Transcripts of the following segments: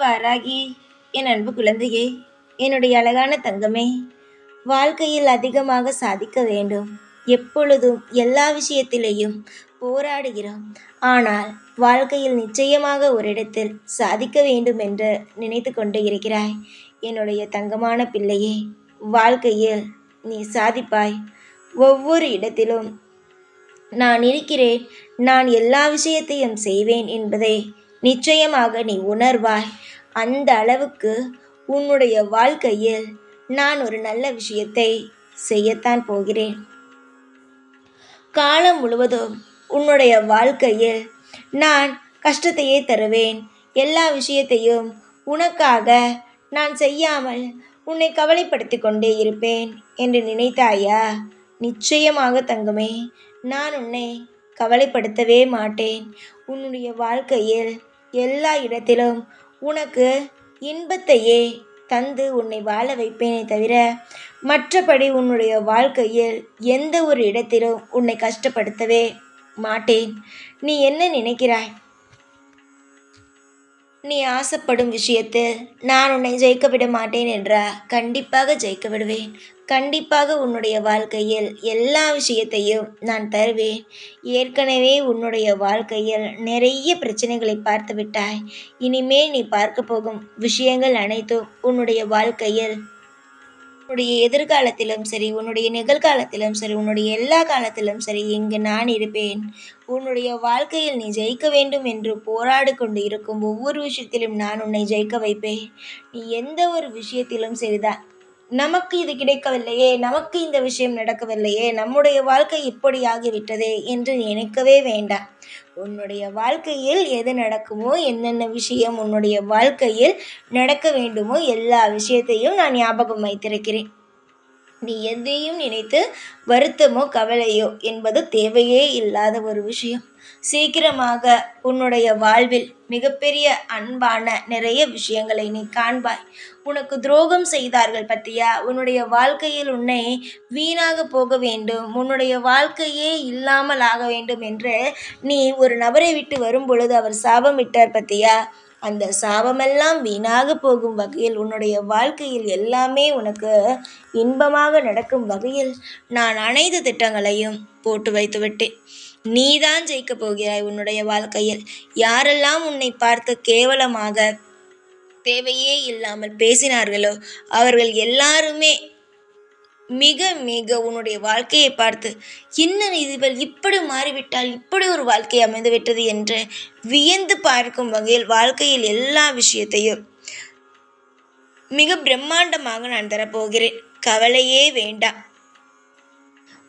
வாராகி என் அன்பு குழந்தையே என்னுடைய அழகான தங்கமே வாழ்க்கையில் அதிகமாக சாதிக்க வேண்டும். எப்பொழுதும் எல்லா விஷயத்திலேயும் போராடுகிறோம். ஆனால் வாழ்க்கையில் நிச்சயமாக ஒரு இடத்தில் சாதிக்க வேண்டும் என்று நினைத்து கொண்டு இருக்கிறாய். என்னுடைய தங்கமான பிள்ளையே வாழ்க்கையில் நீ சாதிப்பாய். ஒவ்வொரு இடத்திலும் நான் இருக்கிறேன். நான் எல்லா விஷயத்தையும் செய்வேன் என்பதை நிச்சயமாக நீ உணர்வாய். அந்த அளவுக்கு உன்னுடைய வாழ்க்கையில் நான் ஒரு நல்ல விஷயத்தை செய்யத்தான் போகிறேன். காலம் முழுவதும் உன்னுடைய வாழ்க்கையில் நான் கஷ்டத்தையே தருவேன். எல்லா விஷயத்தையும் உனக்காக நான் செய்யாமல் உன்னை கவலைப்படுத்தி கொண்டே இருப்பேன் என்று நினைத்தாயா? நிச்சயமாக தங்குமே நான் உன்னை கவலைப்படுத்தவே மாட்டேன். உன்னுடைய வாழ்க்கையில் எல்லா இடத்திலும் உனக்கு இன்பத்தையே தந்து உன்னை வாழ வைப்பேனே தவிர மற்றபடி உன்னுடைய வாழ்க்கையில் எந்த ஒரு இடத்திலும் உன்னை கஷ்டப்படுத்தவே மாட்டேன். நீ என்ன நினைக்கிறாய்? நீ ஆசைப்படும் விஷயத்தில் நான் உன்னை ஜெயிக்க விட மாட்டேன் என்றா? கண்டிப்பாக ஜெயிக்க விடுவேன் கண்டிப்பாக உன்னுடைய வாழ்க்கையில் எல்லா விஷயத்தையும் நான் தருவேன். ஏற்கனவே உன்னுடைய வாழ்க்கையில் நிறைய பிரச்சனைகளை பார்த்து விட்டாய் இனிமேல் நீ பார்க்க போகும் விஷயங்கள் அனைத்தும் உன்னுடைய வாழ்க்கையில் உன்னுடைய எதிர்காலத்திலும் சரி உன்னுடைய நிகழ்காலத்திலும் சரி உன்னுடைய எல்லா காலத்திலும் சரி இங்கு நான் இருப்பேன். உன்னுடைய வாழ்க்கையில் நீ ஜெயிக்க வேண்டும் என்று போராடு கொண்டு இருக்கும் ஒவ்வொரு விஷயத்திலும் நான் உன்னை ஜெயிக்க வைப்பேன். நீ எந்த ஒரு விஷயத்திலும் சரிதான். நமக்கு இது கிடைக்கவில்லையே நமக்கு இந்த விஷயம் நடக்கவில்லையே நம்முடைய வாழ்க்கை இப்படி ஆகிவிட்டதே என்று நினைக்கவே வேண்டாம். உன்னுடைய வாழ்க்கையில் எது நடக்குமோ என்னென்ன விஷயம் உன்னுடைய வாழ்க்கையில் நடக்க வேண்டுமோ எல்லா விஷயத்தையும் நான் ஞாபகம் வைத்திருக்கிறேன் நீ எதையும் நினைத்து வருத்தமோ கவலையோ என்பது தேவையே இல்லாத ஒரு விஷயம். சீக்கிரமாக உன்னுடைய வாழ்வில் மிகப்பெரிய அன்பான நிறைய விஷயங்களை நீ காண்பாய். உனக்கு துரோகம் செய்தார்கள் பத்தியா? உன்னுடைய வாழ்க்கையில் உன்னை வீணாக போக வேண்டும். உன்னுடைய வாழ்க்கையே இல்லாமல் ஆக வேண்டும் என்று நீ ஒரு நபரை விட்டு வரும் பொழுது அவர் சாபம் விட்டார் பத்தியா? அந்த சாபமெல்லாம் வீணாக போகும் வகையில் உன்னுடைய வாழ்க்கையில் எல்லாமே உனக்கு இன்பமாக நடக்கும் வகையில் நான் அனைத்து திட்டங்களையும் போட்டு வைத்து விட்டேன். நீதான் ஜெயிக்கப் போகிறாய் உன்னுடைய வாழ்க்கையில். யாரெல்லாம் உன்னை பார்த்து கேவலமாக தேவையே இல்லாமல் பேசினார்களோ அவர்கள் எல்லாருமே மிக மிக உன்னுடைய வாழ்க்கையை பார்த்து என்ன இதுவள் இப்படி மாறிவிட்டால் இப்படி ஒரு வாழ்க்கை அமைந்துவிட்டது என்று வியந்து பார்க்கும் வகையில் வாழ்க்கையில் எல்லா விஷயத்தையும் மிக பிரம்மாண்டமாக நான் தரப்போகிறேன். கவலையே வேண்டாம்.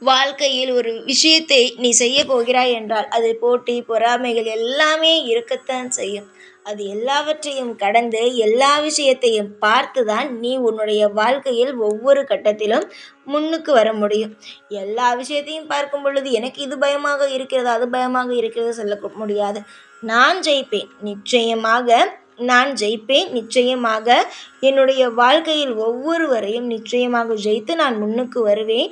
வாழ்க்கையில் ஒரு விஷயத்தை நீ செய்ய போகிறாய் என்றால் அதில் போட்டி பொறாமைகள் எல்லாமே இருக்கத்தான் செய்யும். அது எல்லாவற்றையும் கடந்து எல்லா விஷயத்தையும் பார்த்து தான் நீ உன்னுடைய வாழ்க்கையில் ஒவ்வொரு கட்டத்திலும் முன்னுக்கு வர முடியும். எல்லா விஷயத்தையும் பார்க்கும் பொழுது எனக்கு இது பயமாக இருக்கிறது அது பயமாக இருக்கிறது சொல்ல முடியாது. நான் ஜெயிப்பேன். நிச்சயமாக நான் ஜெயிப்பேன். நிச்சயமாக என்னுடைய வாழ்க்கையில் ஒவ்வொருவரையும் நிச்சயமாக ஜெயித்து நான் முன்னுக்கு வருவேன்.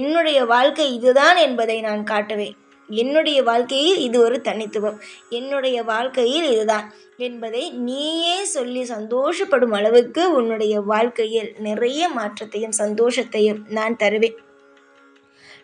என்னுடைய வாழ்க்கை இதுதான் என்பதை நான் காட்டுவேன். என்னுடைய வாழ்க்கையில் இது ஒரு தனித்துவம். என்னுடைய வாழ்க்கையில் இதுதான். என்பதை நீயே சொல்லி சந்தோஷப்படும் அளவுக்கு உன்னுடைய வாழ்க்கையில் நிறைய மாற்றத்தையும் சந்தோஷத்தையும் நான் தருவேன்.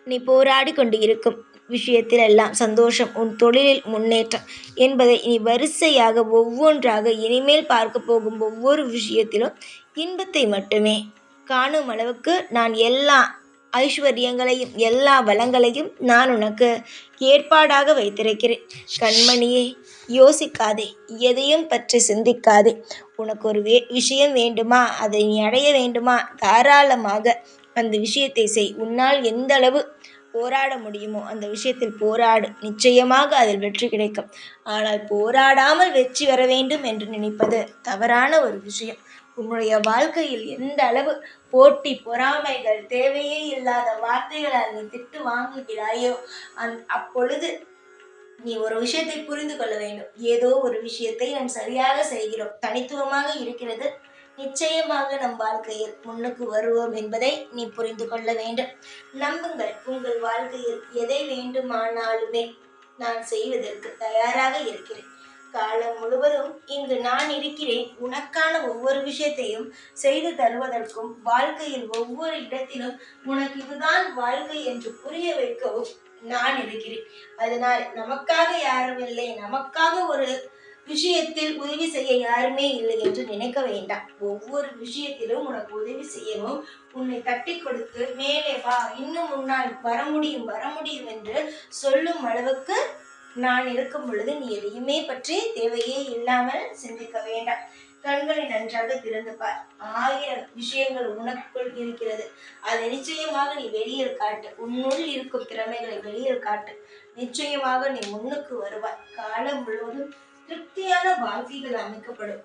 நீ போராடி கொண்டு இருக்கும் விஷயத்தில் எல்லாம் சந்தோஷம் உன் தொழிலில் முன்னேற்றம் என்பதை நீ வரிசையாக ஒவ்வொன்றாக இனிமேல் பார்க்க போகும் ஒவ்வொரு விஷயத்திலும் இன்பத்தை மட்டுமே காணும் அளவுக்கு நான் எல்லா ஐஸ்வர்யங்களையும் எல்லா வளங்களையும் நான் உனக்கு ஏற்பாடாக வைத்திருக்கிறேன். கண்மணியே யோசிக்காதே எதையும் பற்றி சிந்திக்காதே. உனக்கு ஒரு வே விஷயம் வேண்டுமா? அதை நீ அடைய வேண்டுமா? தாராளமாக அந்த விஷயத்தை செய். உன்னால் எந்த அளவு போராட முடியுமோ அந்த விஷயத்தில் போராடு. நிச்சயமாக அதில் வெற்றி கிடைக்கும். ஆனால் போராடாமல் வெற்றி வர வேண்டும் என்று நினைப்பது தவறான ஒரு விஷயம். உன்னுடைய வாழ்க்கையில் எந்த அளவு போட்டி பொறாமைகள் தேவையே இல்லாத வார்த்தைகளால் நீ திட்டு வாங்குகிறாயோ அந் அப்பொழுது நீ ஒரு விஷயத்தை புரிந்து கொள்ள வேண்டும். ஏதோ ஒரு விஷயத்தை நாம் சரியாக செய்கிறோம். தனித்துவமாக இருக்கிறது நிச்சயமாக நம் வாழ்க்கையில் முன்னுக்கு வருவோம் என்பதை நீ புரிந்து கொள்ள வேண்டும். நம்புங்கள் உங்கள் வாழ்க்கையில் எதை வேண்டுமானாலுமே நான் செய்வதற்கு தயாராக இருக்கிறேன். காலம் முழுவதும் இங்கு நான் இருக்கிறேன். உனக்கான ஒவ்வொரு விஷயத்தையும் செய்து தருவதற்கும் வாழ்க்கையில் ஒவ்வொரு இடத்திலும் உனக்கு இதுதான் வாழ்க்கை என்று புரிய வைக்கவும் நான் இருக்கிறேன். அதனால் நமக்காக யாரும் இல்லை. நமக்காக ஒரு விஷயத்தில் உதவி செய்ய யாருமே இல்லை என்று நினைக்க வேண்டாம். ஒவ்வொரு விஷயத்திலும் உனக்கு உதவி செய்யவும் உன்னை தட்டி கொடுத்து மேலே வா. இன்னும் உன்னால் வர முடியும் வர முடியும் என்று சொல்லும் அளவுக்கு நான் இருக்கும் பொழுது நீ எதையுமே பற்றி தேவையே இல்லாமல் சிந்திக்க வேண்டாம். கண்களை நன்றாக திறந்து பார். ஆயிரம் விஷயங்கள் உனக்குள் இருக்கிறது. அதை நிச்சயமாக நீ வெளியில் காட்டு. உன்னுள் இருக்கும் திறமைகளை வெளியில் காட்டு. நிச்சயமாக நீ முன்னுக்கு வருவாய். காலம் முழுவதும் திருப்தியான வாழ்க்கைகள் அமைக்கப்படும்.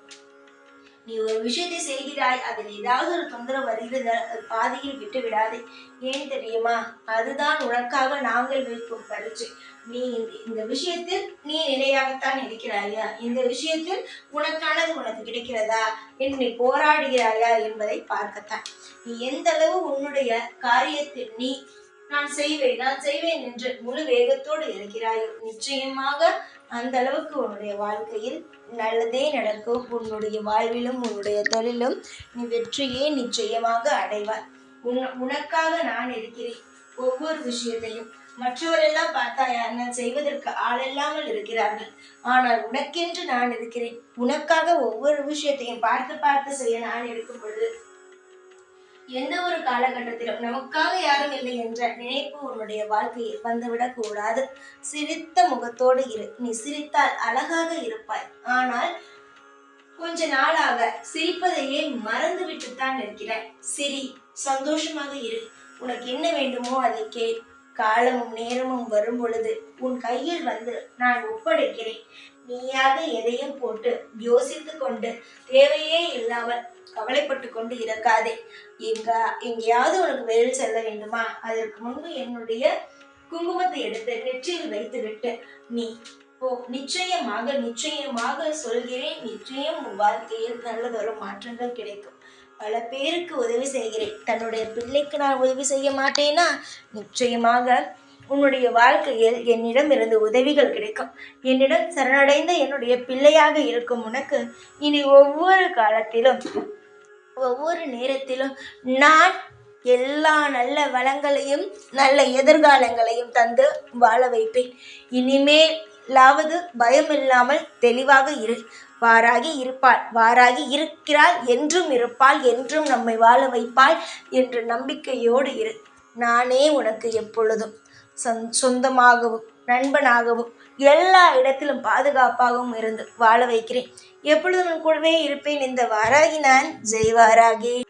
நீ ஒரு விஷயத்தை செய்கிறாய் அதில் ஏதாவது ஒரு தொந்தரவு வருகிறது பாதியில் விட்டு விடாதே. ஏன் தெரியுமா? அதுதான் உனக்காக நாங்கள் வைக்கும் பரிச்சு நீ இந்த- இந்த விஷயத்தில் நீ நிலையாகத்தான் இருக்கிறாயா? இந்த விஷயத்தில் உனக்கானது உனக்கு கிடைக்கிறதா? என்று நீ போராடுகிறாயா என்பதை பார்க்கத்தான். நீ எந்த அளவு உன்னுடைய காரியத்தில் நீ நான் செய்வேன் நான் செய்வேன் என்று முழு வேகத்தோடு இருக்கிறாயோ? நிச்சயமாக அந்த அளவுக்கு உன்னுடைய வாழ்க்கையில் நல்லதே நடக்கும். உன்னுடைய வாழ்விலும் உன்னுடைய தொழிலும் நீ வெற்றியே நிச்சயமாக அடைவாய். உன் உனக்காக நான் இருக்கிறேன். ஒவ்வொரு விஷயத்தையும் மற்றவரெல்லாம் பார்த்தா யாருன்னா செய்வதற்கு ஆளில்லாமல் இருக்கிறார்கள். ஆனால் உனக்கென்று நான் இருக்கிறேன். உனக்காக ஒவ்வொரு விஷயத்தையும் பார்த்து பார்த்து செய்ய நான் இருக்கும் பொழுது எந்த ஒரு காலகட்டத்திலும் நமக்காக யாரும் இல்லை என்ற நினைப்பு உன்னுடைய வாழ்க்கையில் வந்துவிடக் கூடாது. சிரித்த முகத்தோடு இரு. நீ சிரித்தால் அழகாக இருப்பாய். ஆனால் கொஞ்ச நாளாக சிரிப்பதையே மறந்து விட்டுத்தான் இருக்கிறாய் சிரி சந்தோஷமாக இரு. உனக்கு என்ன வேண்டுமோ அதை கேள். காலமும் நேரமும் வரும் பொழுது உன் கையில் வந்து நான் ஒப்படைக்கிறேன். நீயாக எதையும் போட்டு யோசித்து கொண்டு தேவையே இல்லாமல் கவலைப்பட்டு கொண்டு இருக்காதே. எங்க எங்கேயாவது உனக்கு வெளியில் செல்ல வேண்டுமா? அதற்கு முன்பு என்னுடைய குங்குமத்தை எடுத்து நெற்றியில் வைத்து விட்டு நீ ஓ நிச்சயமாக நிச்சயமாக சொல்கிறேன். நிச்சயம் உன் வாழ்க்கையில் நல்லதொரு மாற்றங்கள் கிடைக்கும். பல பேருக்கு உதவி செய்கிறேன். தன்னுடைய பிள்ளைக்கு நான் உதவி செய்ய மாட்டேனா? நிச்சயமாக உன்னுடைய வாழ்க்கையில் என்னிடம் இருந்து உதவிகள் கிடைக்கும். என்னிடம் சரணடைந்த என்னுடைய பிள்ளையாக இருக்கும் உனக்கு இனி ஒவ்வொரு காலத்திலும் ஒவ்வொரு நேரத்திலும் நான் எல்லா நல்ல வளங்களையும் நல்ல எதிர்காலங்களையும் தந்து வாழ வைப்பேன். இனிமேலாவது பயம் இல்லாமல் தெளிவாக இரு. வாராகி இருப்பாள். வாராகி இருக்கிறாள். என்றும் இருப்பாள். என்றும் நம்மை வாழ வைப்பாள். என்ற நம்பிக்கையோடு இரு. நானே உனக்கு எப்பொழுதும் சொந்தமாகவும் நண்பனாகவும் எல்லா இடத்திலும் பாதுகாப்பாகவும் இருந்து வாழ வைக்கிறேன். எப்பொழுதும் உன் கூடவே இருப்பேன். இந்த வாராகி நான். ஜெய் வாராகி.